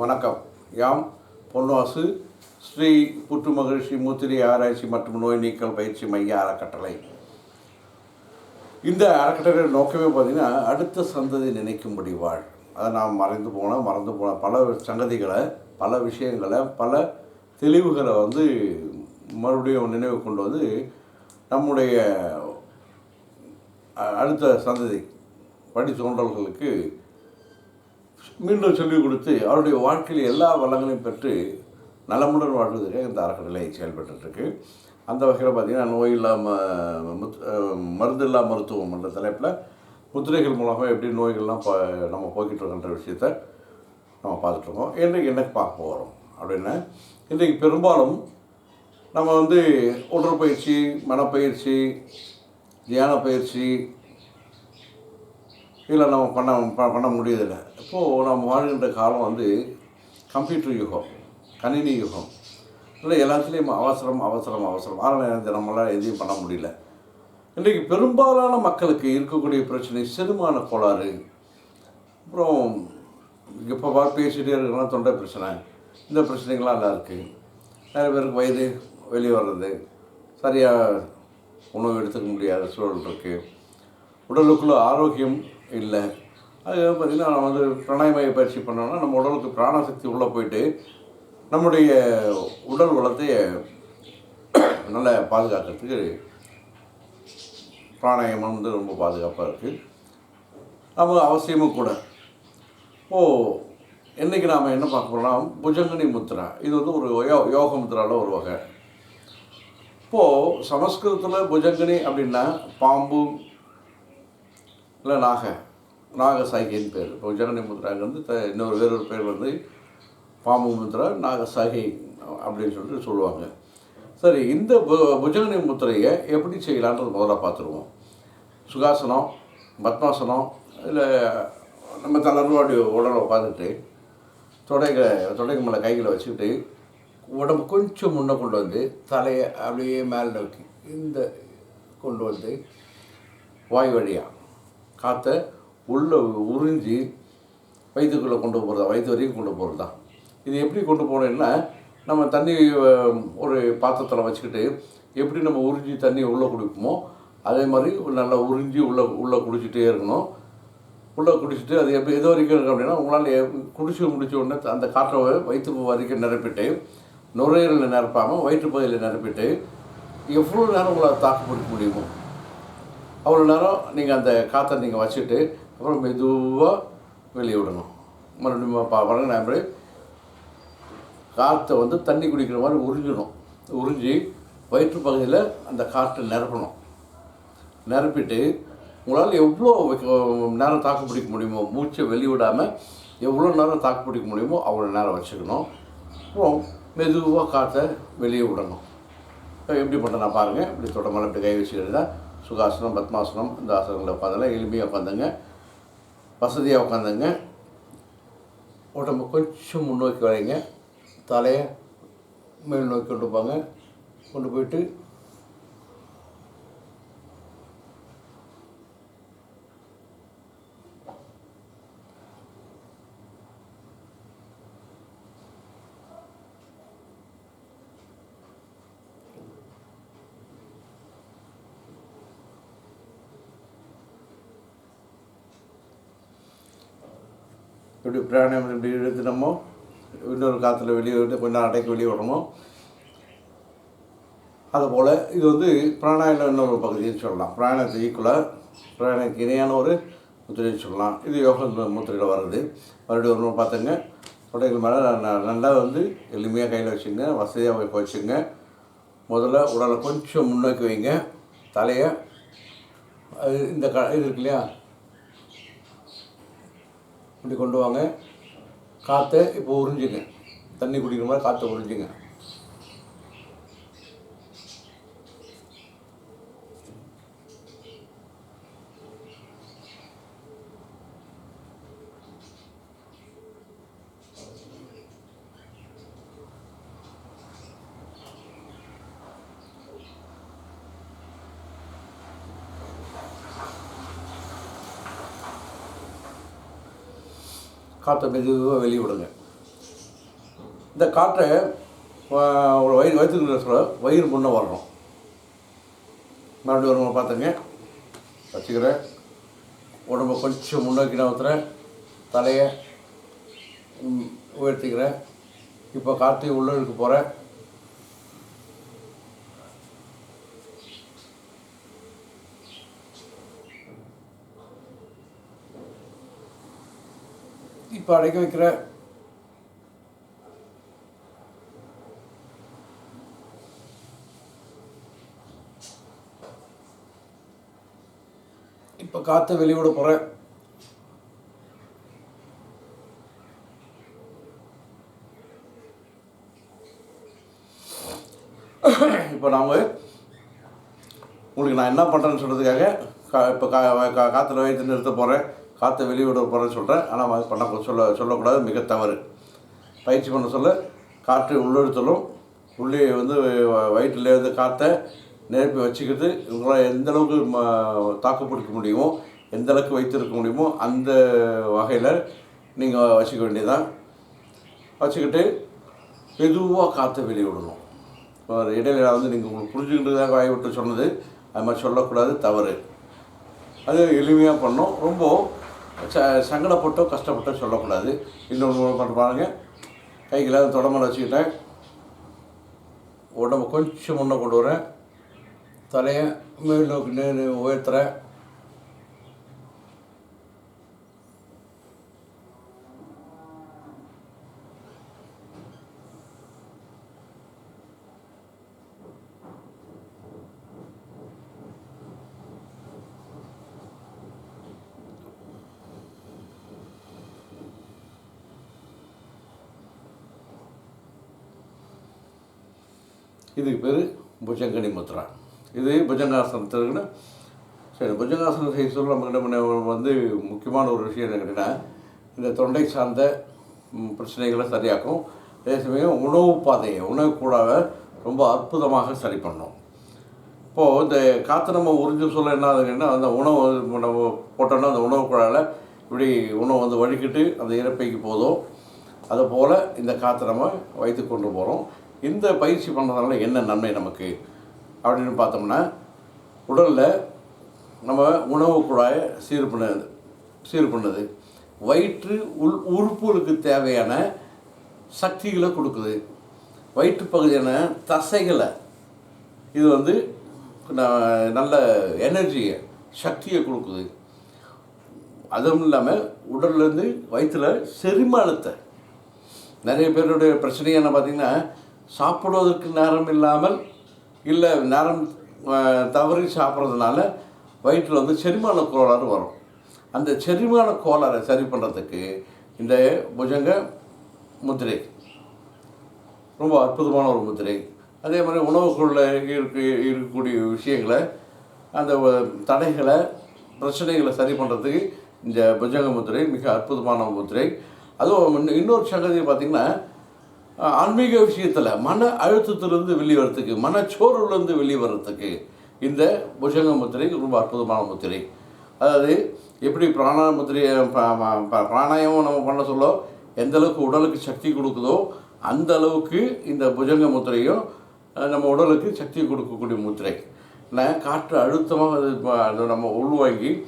வணக்கம். யாம் பொன்வாசு ஸ்ரீ புற்று மகிழ்ச்சி மூத்திரை ஆராய்ச்சி மற்றும் நோய் நீக்கல் பயிற்சி மைய அறக்கட்டளை. இந்த அறக்கட்டளை நோக்கமே பார்த்திங்கன்னா அடுத்த சந்ததி நினைக்கும்படி வாழ். அதை நாம் மறைந்து போன மறந்து போன பல சங்கதிகளை பல விஷயங்களை பல தெளிவுகளை வந்து மறுபடியும் நினைவு கொண்டு வந்து நம்முடைய அடுத்த சந்ததி படி தோன்றல்களுக்கு மீண்டும் சொல்லிக் கொடுத்து அவருடைய வாழ்க்கையில் எல்லா வளங்களையும் பெற்று நலமுடன் வாழ்வதற்கு இந்த அறக்கட்டளை செயல்பட்டுருக்கு. அந்த வகையில் பார்த்திங்கன்னா நோய் இல்லாமல் முத் மருந்து இல்லா மருத்துவம் என்ற தலைப்பில் முத்திரைகள் மூலமாக எப்படி நோய்கள்லாம் ப நம்ம போய்கிட்டு இருக்கின்ற விஷயத்த நம்ம பார்த்துட்ருக்கோம் இன்றைக்கு என்ன பார்க்க போகிறோம் அப்படின்னா. இன்றைக்கு பெரும்பாலும் நம்ம வந்து உடற்பயிற்சி மனப்பயிற்சி தியான பயிற்சி இதில் நம்ம பண்ண ப- பண்ண முடியதில்லை இப்போது நாம் வாழ்கின்ற காலம் வந்து கம்ப்யூட்டர் யுகம் கணினி யுகம். இல்லை எல்லாத்துலேயும் அவசரம் அவசரம் அவசரம். ஆறு நேரத்தை நம்மளால் எதையும் பண்ண முடியல. இன்றைக்கு பெரும்பாலான மக்களுக்கு இருக்கக்கூடிய பிரச்சனை செருமான கோளாறு. அப்புறம் இப்போ பா பேசிகிட்டே இருக்கலாம் தொண்டை பிரச்சனை. இந்த பிரச்சனைகள்லாம் எல்லாம் இருக்குது நிறைய பேருக்கு வயது வெளியே வர்றது. சரியாக உணவு எடுத்துக்க முடியாத சூழல் இருக்குது உடலுக்குள்ள ஆரோக்கியம் இல்லை. அது பார்த்திங்கன்னா நம்ம வந்து பிராணாயமய பயிற்சி பண்ணோம்னா நம்ம உடலுக்கு பிராணசக்தி உள்ளே போயிட்டு நம்முடைய உடல் வளத்தை நல்லா பாதுகாக்கிறதுக்கு பிராணாயாமம் வந்து ரொம்ப பாதுகாப்பாக இருக்குது நம்ம அவசியமும் கூட. ஓ இன்றைக்கி நாம் என்ன பார்க்க போகிறோம் புஜங்கனி முத்ரா. இது வந்து ஒரு யோ யோக முத்ராவில் ஒரு வகை. இப்போது சமஸ்கிருதத்தில் புஜங்கனி அப்படின்னா பாம்பு இல்லை நாகை. நாகசாகின்னு பேர். இப்போ ஜெகனி முத்ராங்க வந்து த இன்னொரு வேறொரு பேர் வந்து பாம்பு முத்ரா நாகசாகி அப்படின்னு சொல்லிட்டு சொல்லுவாங்க. சரி இந்த பு புஜங்கனி முத்திரையை எப்படி செய்யலான்றது முதல்ல பார்த்துருவோம். சுகாசனம் பத்மாசனம் இல்லை நம்ம தளர்வாடி உடலை உட்காந்துட்டு தொடைகளை தொடைக்கு மேலே கைகளை வச்சுக்கிட்டு உடம்பு கொஞ்சம் முன்னே கொண்டு வந்து தலையை அப்படியே மேலே நோக்கி இந்த கொண்டு வந்து வாய் வழியாக காற்றை உள்ளே உறிஞ்சி வயிற்றுக்குள்ளே கொண்டு போகிறதா? வயிற்று வரைக்கும் கொண்டு போகிறது? தான் இது எப்படி கொண்டு போனோம்னா நம்ம தண்ணி ஒரு பாத்திரத்தில் வச்சுக்கிட்டு எப்படி நம்ம உறிஞ்சி தண்ணி உள்ளே குடிப்போமோ அதே மாதிரி நல்லா உறிஞ்சி உள்ளே உள்ளே குடிச்சிட்டே இருக்கணும். உள்ளே குடிச்சிட்டு அது எப்போ எது வரைக்கும் இருக்கு அப்படின்னா உங்களால் குடிச்சு முடிச்ச உடனே அந்த காற்றை வயிற்று வரைக்கும் நிரப்பிட்டு நுரையீரலில் நிரப்பாமல் வயிற்று பகுதியில் நிரப்பிட்டு எவ்வளோ நேரம் உங்களால் தாக்கு பிடிக்க முடியுமோ? அவ்வளோ நேரம் நீங்கள் அந்த காற்றை நீங்கள் வச்சுட்டு அப்புறம் மெதுவாக வெளியே விடணும் மறுபடியும் பா பாருங்க அப்படியே காற்றை வந்து தண்ணி குடிக்கிற மாதிரி உறிஞ்சணும் உறிஞ்சி வயிற்று பகுதியில் அந்த காற்றை நிரப்பணும் நிரப்பிட்டு உங்களால் எவ்வளோ நேரம் தாக்கு பிடிக்க முடியுமோ மூச்சை வெளிவிடாமல் எவ்வளோ நேரம் தாக்கு பிடிக்க முடியுமோ அவ்வளோ நேரம் வச்சுக்கணும் அப்புறம் மெதுவாக காற்றை வெளியே விடணும் இப்போ எப்படி பண்ணுறேன் நான் பாருங்கள் இப்படி தொட இப்படி கை வச்சுக்கிட்டு தான் சுகாசனம் பத்மாசனம் இந்த ஆசனங்களை உட்காந்துலாம் எளிமையாக உட்காந்துங்க வசதியாக உட்காந்துங்க. உடம்பு கொஞ்சம் முன்னோக்கி வரைங்க தலையை மேல் நோக்கி கொண்டு போங்க. கொண்டு போயிட்டு இப்படி பிராணாயம் இப்படி இழுத்து இன்னொரு காற்றுல வெளியே விட்டு கொஞ்ச நேரம் அடைக்கு வெளியே விடணுமோ அதுபோல் இது வந்து பிராணாயம் இன்னொரு பகுதின்னு சொல்லலாம். பிராணத்தை ஈக்குவலாக பிராணத்துக்கு இணையான ஒரு முத்திரைன்னு சொல்லலாம். இது யோக முத்திரையில் வருது மறுபடியும் ஒரு பார்த்துங்க. தொடைகள் மேலே ந- நல்லா வந்து எளிமையாக கையில் வச்சுங்க வசதியாக போய் வச்சுங்க முதல்ல உடலை கொஞ்சம் முன்னோக்கி வைங்க. தலையை அது இந்த க இது இருக்கு இல்லையா? இப்படி கொண்டு வாங்க. காற்றை இப்போ உறிஞ்சுங்க. தண்ணி குடிக்கிற மாதிரி காற்றை உறிஞ்சுங்க. காற்றை மெதுவாக வெளியே விடுங்க. இந்த காற்றை ஒரு வயிறு வயிற்றுக்குள்ள சொல்ல வயிறு முன்னே வரணும். மறுபடியும் ஒரு பார்த்துங்க வச்சுக்கிறேன். உடம்பை கொஞ்சம் முன்னோக்கி நகர்த்துறேன் தலையை உயர்த்திக்கிறேன். இப்போ காற்றை உள்ளே இழுக்க போகிறேன் இப்போ அடைக்க வைக்கிறேன் இப்போ காற்றை வெளிவிட போகிறேன் இப்போ நாம் உங்களுக்கு நான் என்ன பண்ணுறேன்னு சொல்கிறதுக்காக கா இப்போ கா கா காற்றுல வைத்து நிறுத்த போகிறேன் காற்றை வெளிவிட போகிறேன்னு சொல்கிறேன் ஆனால் அது பண்ண சொல்ல சொல்லக்கூடாது. மிக தவறு. பயிற்சி பண்ண சொல்ல காற்று உள்ளெழுத்தலும் உள்ளே வந்து வ- வயிற்றில் இருந்து காற்றை நிரப்பி வச்சுக்கிட்டு இவங்களால் எந்த அளவுக்கு ம- தாக்கு பிடிக்க முடியுமோ எந்த அளவுக்கு வைத்திருக்க முடியுமோ அந்த வகையில் நீங்கள் வச்சுக்க வேண்டியதான் வச்சுக்கிட்டு மெதுவாக காற்றை வெளியிடணும் ஒரு இடையில வந்து நீங்கள் உங்களுக்கு புரிஞ்சுக்கிட்டு வாய்விட்டு சொன்னது. அது மாதிரி சொல்லக்கூடாது தவறு. அது எளிமையாக பண்ணோம் ரொம்ப ச சங்கடப்பட்டோ கஷ்டப்பட்டோ சொல்லக்கூடாது. இன்னொன்று பண்ண பாருங்க. கைகளை தொடமலை வச்சுக்கிட்டேன். உடம்பு கொஞ்சம் முன்னே கொண்டு வரேன். தலையை மேல் நோக்கி உயர்த்துறேன். இதுக்கு பேர் புஜங்கனி முத்ரா. இது புஜங்காசனத்துக்குன்னு சரி புஜங்காசனம் செய்ய சொல்ல நம்ம என்ன வந்து முக்கியமான ஒரு விஷயம் என்ன கேட்டிங்கன்னா இந்த தொண்டை சார்ந்த பிரச்சனைகளை சரியாக்கும். அதே சமயம் உணவு பாதையை உணவு கூடாவை ரொம்ப அற்புதமாக சரி பண்ணும். இப்போது இந்த காற்று நம்ம உறிஞ்சு சொல்ல என்ன ஆகுதுன்னா அந்த உணவு நம்ம போட்டோன்னா அந்த உணவு குழாயில் இப்படி உணவு வந்து வழுக்கிட்டு அந்த இறப்பைக்கு போதும். அதுபோல் இந்த காற்று நம்ம வைத்து கொண்டு போகிறோம் இந்த பயிற்சி பண்ணுறதுனால என்ன நன்மை நமக்கு? அப்படின்னு பார்த்தோம்னா உடலில் நம்ம உணவு குழாயை சீர் பண்ணுது சீர் பண்ணுது. வயிற்று உள் உறுப்புகளுக்கு தேவையான சக்திகளை கொடுக்குது. வயிற்று பகுதியான தசைகளை இது வந்து நல்ல எனர்ஜியை சக்தியை கொடுக்குது. அதுவும் இல்லாமல் உடல்லேருந்து வயிற்றுல செரிமானத்தை. நிறைய பேருடைய பிரச்சனை என்ன பார்த்தீங்கன்னா சாப்பிடுவதற்கு நேரம் இல்லாமல் இல்லை நேரம் தவறி சாப்பிட்றதுனால வயிற்றில் வந்து செரிமான கோளாறு வரும். அந்த செரிமான கோளாறை சரி பண்ணுறதுக்கு இந்த புஜங்க முத்திரை ரொம்ப அற்புதமான ஒரு முத்திரை. அதே மாதிரி உணவுக்குள்ளே இருக்க இருக்கக்கூடிய விஷயங்களை அந்த தடைகளை பிரச்சனைகளை சரி பண்ணுறதுக்கு இந்த புஜங்க முத்திரை மிக அற்புதமான முத்திரை. அதுவும் இன்னும் இன்னொரு சங்கதி பார்த்திங்கன்னா ஆன்மீக விஷயத்தில் மன அழுத்தத்திலிருந்து வெளியே வர்றதுக்கு மனச்சோர்வுலேருந்து வெளியே வர்றதுக்கு இந்த புஜங்க முத்திரை ரொம்ப அற்புதமான முத்திரை. அதாவது எப்படி பிராண முத்திரையை ப- ப- பிராணாயாமம் நம்ம பண்ண சொல்ல எந்த அளவுக்கு உடலுக்கு சக்தி கொடுக்குதோ அந்த அளவுக்கு இந்த புஜங்க முத்திரையும் நம்ம உடலுக்கு சக்தி கொடுக்கக்கூடிய முத்திரை. நான் காற்று அழுத்தமாக அது நம்ம உள்வாங்கி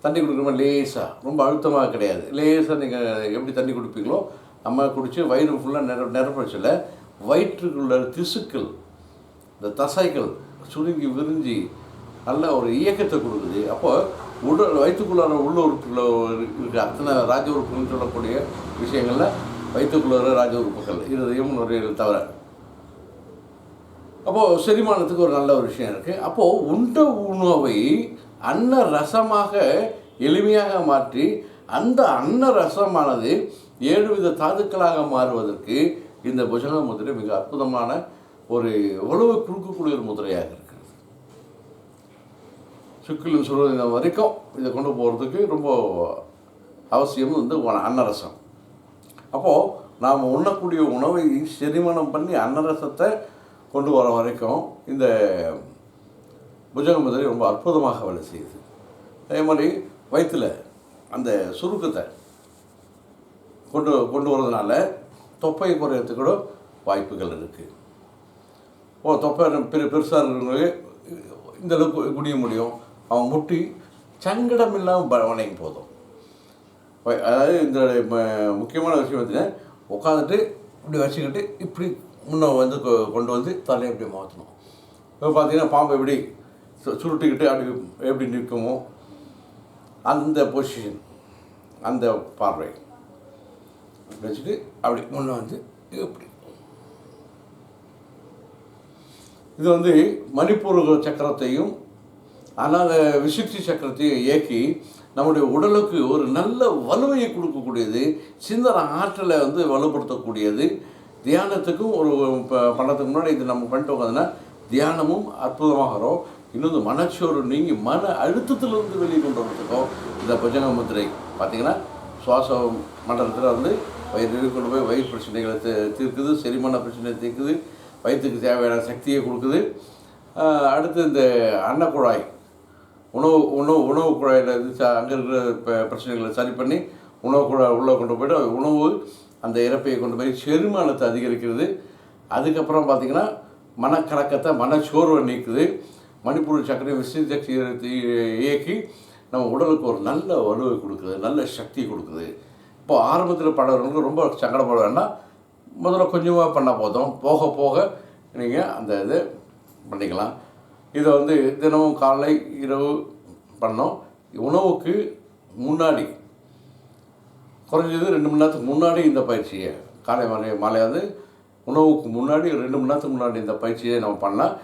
தண்ணி கொடுக்குறோமா? லேசாக ரொம்ப அழுத்தமாக கிடையாது. லேசாக நீங்கள் எப்படி தண்ணி குடிப்பீங்களோ நம்ம குடித்து வயிறு ஃபுல்லாக நிர நிரப்பச்சில் வயிற்றுக்குள்ள திசுக்கள் இந்த தசைகள் சுருங்கி விரிஞ்சு நல்ல ஒரு இயக்கத்தை கொடுக்குது. அப்போது உடல் வயிற்றுக்குள்ளார உள்ள உறுப்புகளை இருக்க. அத்தனை ராஜ உறுப்புன்னு சொல்லக்கூடிய விஷயங்களில் வயிற்றுக்குள்ளார ராஜ உறுப்புகள் இருதயம் நுரையீரல் தவிர. அப்போது செரிமானத்துக்கு ஒரு நல்ல ஒரு விஷயம் இருக்குது அப்போது உண்ட உணவை அன்ன ரசமாக எளிமையாக மாற்றி அந்த அன்ன ரசமானது ஏழு வித தாதுக்களாக மாறுவதற்கு இந்த புஜங்க முதிரை மிக அற்புதமான ஒரு எவ்வளவு குறுக்கக்கூடிய ஒரு முதிரையாக இருக்கிறது. சுக்கிலும் சுருதினம் வரைக்கும் இதை கொண்டு போகிறதுக்கு ரொம்ப அவசியம் வந்து அன்னரசம். அப்போது நாம் உண்ணக்கூடிய உணவை செரிமானம் பண்ணி அன்னரசத்தை கொண்டு வர வரைக்கும் இந்த புஜக முதிரை ரொம்ப அற்புதமாக வேலை செய்யுது. அதே மாதிரி வயிற்றில் அந்த சுருக்கத்தை கொண்டு கொண்டு வரதுனால தொப்பை குறையறதுக்கு கூட வாய்ப்புகள் இருக்குது ஓ தொப்பை பெரு பெருசாக இருக்கிறவங்களுக்கு இந்த அளவுக்கு குடிய முடியும். அவன் முட்டி சங்கடம் இல்லாமல் ப வணங்கி போதும். அதாவது இந்த ம- முக்கியமான விஷயம் பார்த்தீங்கன்னா உட்காந்துட்டு இப்படி வச்சுக்கிட்டு இப்படி முன்ன வந்து கொ- கொண்டு வந்து தலையை இப்படி மாற்றணும் இப்போ பார்த்தீங்கன்னா பாம்பை எப்படி சு- சுருட்டிக்கிட்டு அப்படி எப்படி நிற்குமோ அந்த பொசிஷன் அந்த பார்வை. வச்சுட்டு அப்படி முன்னே வந்து இப்படி. இது வந்து மணிப்பூர் சக்கரத்தையும் அனாத விசுக்தி சக்கரத்தையும் இயக்கி நம்முடைய உடலுக்கு ஒரு நல்ல வலுவையை கொடுக்கக்கூடியது சிந்தனை ஆற்றலை வந்து வலுப்படுத்தக்கூடியது. தியானத்துக்கும் ஒரு ப- பண்ணதுக்கு முன்னாடி இது நம்ம பண்ணிட்டு உட்காந்துன்னா தியானமும் அற்புதமாகிறோம் இன்னொன்று மனச்சோறு நீங்கி மன அழுத்தத்திலிருந்து வெளியே கொண்டு வரதுக்கும் இந்த பஜங்க முத்திரை பார்த்தீங்கன்னா சுவாச மண்டலத்தில் வந்து வயிறு கொண்டு போய் வயிறு பிரச்சனைகளை தீர்க்குது செரிமான பிரச்சனையை தீர்க்குது வயிற்றுக்கு தேவையான சக்தியை கொடுக்குது. அடுத்து இந்த அன்னக்குழாய். உணவு உணவு உணவு குழாயில் இருந்து ச- அங்கே இருக்கிற ப- பிரச்சனைகளை சரி பண்ணி உணவு குழாய் உள்ளே கொண்டு போய்ட்டு உணவு அந்த இறப்பையை கொண்டு போய் செரிமானத்தை அதிகரிக்கிறது. அதுக்கப்புறம் பார்த்திங்கன்னா மனக்கலக்கத்தை மனச்சோர்வை நீக்குது. மணிப்பூர் சக்கரை விசக்தி இயக்கி நம்ம உடலுக்கு ஒரு நல்ல வலுவை கொடுக்குது நல்ல சக்தி கொடுக்குது. இப்போ ஆரம்பத்தில் படுறவங்களுக்கு ரொம்ப சங்கடப்பட வேண்டாம் முதல்ல கொஞ்சமாக பண்ணால் போதும். போக போக நீங்கள் அந்த இது பண்ணிக்கலாம். இதை வந்து தினமும் காலை இரவு பண்ணோம். உணவுக்கு முன்னாடி குறைஞ்சது ரெண்டு மணி நேரத்துக்கு முன்னாடி இந்த பயிற்சியை காலை மாலை மாலை வந்து உணவுக்கு முன்னாடி ரெண்டு மணி நேரத்துக்கு முன்னாடி இந்த பயிற்சியை நம்ம பண்ணால்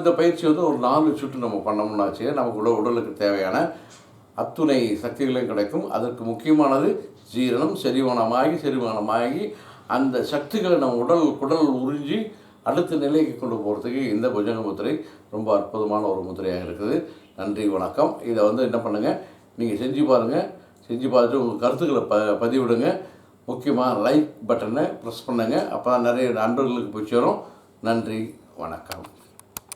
இந்த பயிற்சி வந்து ஒரு நாலு சுற்று நம்ம பண்ணோம்னாச்சு நமக்கு உடல் உடலுக்கு தேவையான அத்துணை சக்திகளையும் கிடைக்கும். அதற்கு முக்கியமானது ஜீரணம் செரிமானமாகி செரிமானமாகி அந்த சக்திகளை நம்ம உடல் குடல் உறிஞ்சி அடுத்த நிலைக்கு கொண்டு போகிறதுக்கு இந்த புஜங்க முத்திரை ரொம்ப அற்புதமான ஒரு முத்திரையாக இருக்குது. நன்றி வணக்கம். இதை வந்து என்ன பண்ணுங்கள் நீங்கள் செஞ்சு பாருங்கள் செஞ்சு பார்த்துட்டு உங்கள் கருத்துக்களை ப பதிவிடுங்க. முக்கியமாக லைக் பட்டனை ப்ரெஸ் பண்ணுங்கள் அப்போ தான் நிறைய நண்பர்களுக்கு போய் சேரும். நன்றி வணக்கம்.